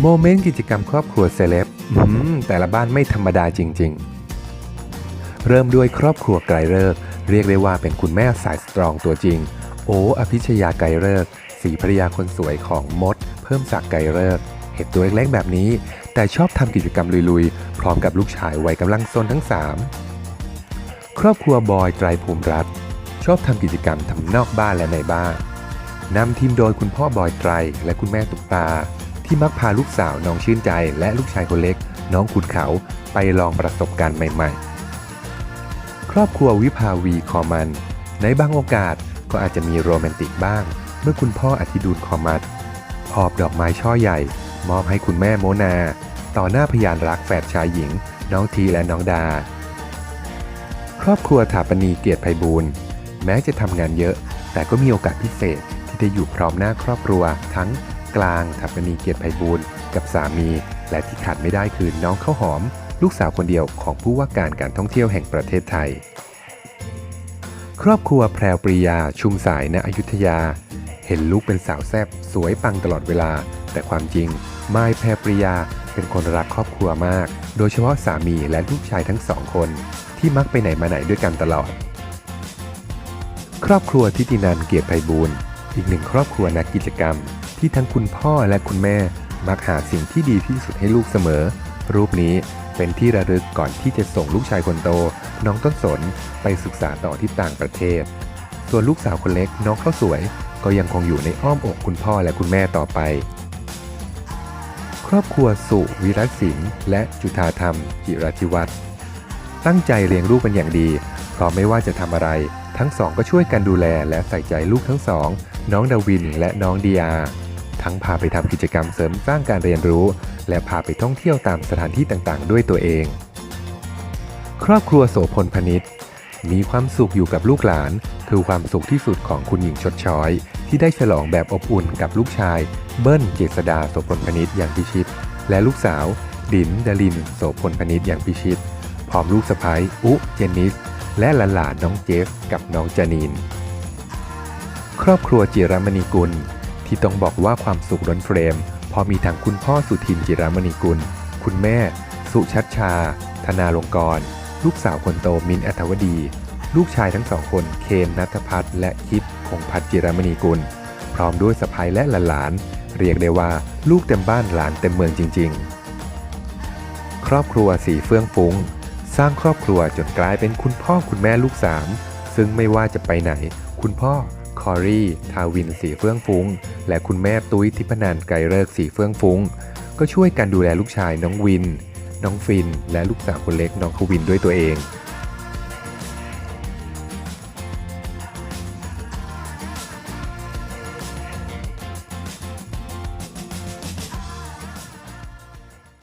โมเมนต์กิจกรรมครอบครัวเซเลบแต่ละบ้านไม่ธรรมดาจริง ๆ เริ่มด้วยครอบครัวไกรเลิก เรียกได้ว่าเป็นคุณแม่สายสตรองตัวจริง โออภิชยาไกรเลิกสีภรรยาคนสวยของมด เพิ่มศักไกรเลิกเห็นตัวเล็กๆแบบนี้ แต่ชอบทำกิจกรรมลุยๆ พร้อมกับลูกชายวัยกำลังซนทั้ง 3 ครอบครัวบอยไตรภูมิรัตชอบทำกิจกรรมทั้งนอกบ้านและในบ้านนำทีมโดยคุณพ่อบอยไตรและคุณแม่ตุกตา ที่มักพาลูกสาวน้องชื่นใจ และลูกชายคนเล็ก น้องขุนเขาไปลองประสบการณ์ใหม่ ๆ ครอบครัววิภาวีคอมัน ในบางโอกาสก็อาจจะมีโรแมนติกบ้าง เมื่อคุณพ่ออธิดูลคอมัดหอบดอกไม้ช่อใหญ่ มอบให้คุณแม่โมนา ต่อหน้าพยานรักแฝดชายหญิง น้องทีและน้องดา ครอบครัวถาปนีเกียรติไพบูลย์แม้จะทำงานเยอะ แต่ก็มีโอกาสพิเศษที่ได้อยู่พร้อมหน้าครอบครัวทั้ง กลางถาปนีเกียรติไพบูลย์กับสามี และที่ขาดไม่ได้คือน้องข้าวหอม ลูกสาวคนเดียวของผู้ว่าการการท่องเที่ยวแห่งประเทศไทย ครอบครัวแพรวปรียาชุมสายณอยุธยา เห็นลูกเป็นสาวแซ่บสวยปังตลอดเวลา แต่ความจริงไมายแพรปรียาเป็นคนรักครอบครัวมาก โดยเฉพาะสามีและลูกชายทั้งสองคน ที่มักไปไหนมาไหนด้วยกันตลอด ครอบครัวทิตินันเกียรติไพบูลย์อีกหนึ่งครอบครัวนักกิจกรรม ที่ทั้งคุณพ่อและคุณแม่มักหาสิ่งที่ดีที่สุดให้ลูกเสมอ รูปนี้เป็นที่ระลึกก่อนที่จะส่งลูกชายคนโต น้องต้นสนไปศึกษาต่อที่ต่างประเทศ ส่วนลูกสาวคนเล็กน้องข้าวสวย ก็ยังคงอยู่ในอ้อมอกคุณพ่อและคุณแม่ต่อไป ครอบครัวสุวิรัตศิลป์และจุธาธรรมจิรธิวัฒน์ตั้งใจเลี้ยงลูกเป็นอย่างดีเพราะไม่ว่าจะทำอะไร ทั้งสองก็ช่วยกันดูแลและใส่ใจลูกทั้งสอง น้องดาวินและน้องดีอา ทั้งพาไปทำกิจกรรมเสริมสร้างการเรียนรู้ และพาไปท่องเที่ยวตามสถานที่ต่างๆ ด้วยตัวเอง ครอบครัวโสพลพนิษฐ์มีความสุขอยู่กับลูกหลาน คือความสุขที่สุดของคุณหญิงชดช้อย ที่ได้ฉลองแบบอบอุ่นกับลูกชาย เบิ้ลเจษดาโสพลพนิษฐ์อย่างพิชิต และลูกสาว ดินดาลินโสพลพนิษฐ์อย่างพิชิต พร้อมลูกสะใภ้อุเจนนิส และหลานๆน้องเจฟ กับน้องจานีน ครอบครัวจิรมณีกุล ที่ต้องบอกว่าความสุขล้นเฟรม พอมีทั้งคุณพ่อสุทินจิรามณีกุล คุณแม่ สุชัชชา ธนาลงกร ลูกสาวคนโตมินอัธวดี ลูกชายทั้งสองคนเคนนัทพัฒน์และคิดคงพัฒน์จิรามณีกุล พร้อมด้วยสะพายและหลานเรียกได้ว่าลูกเต็มบ้านหลานเต็มเมืองจริง ๆ ครอบครัวสีเฟื่องฟุ้ง สร้างครอบครัวจนกลายเป็นคุณพ่อคุณแม่ลูกสามซึ่งไม่ว่าจะไปไหน คุณพ่อ คอรีทาวินสีเฟื่องฟุ้ง และคุณแม่ตุ้ยทิพนันไกรเลิกสีเฟื่องฟุ้ง ก็ช่วยกันดูแลลูกชายน้องวิน น้องฟิน และลูกสาวคนเล็กน้องควินด้วยตัวเอง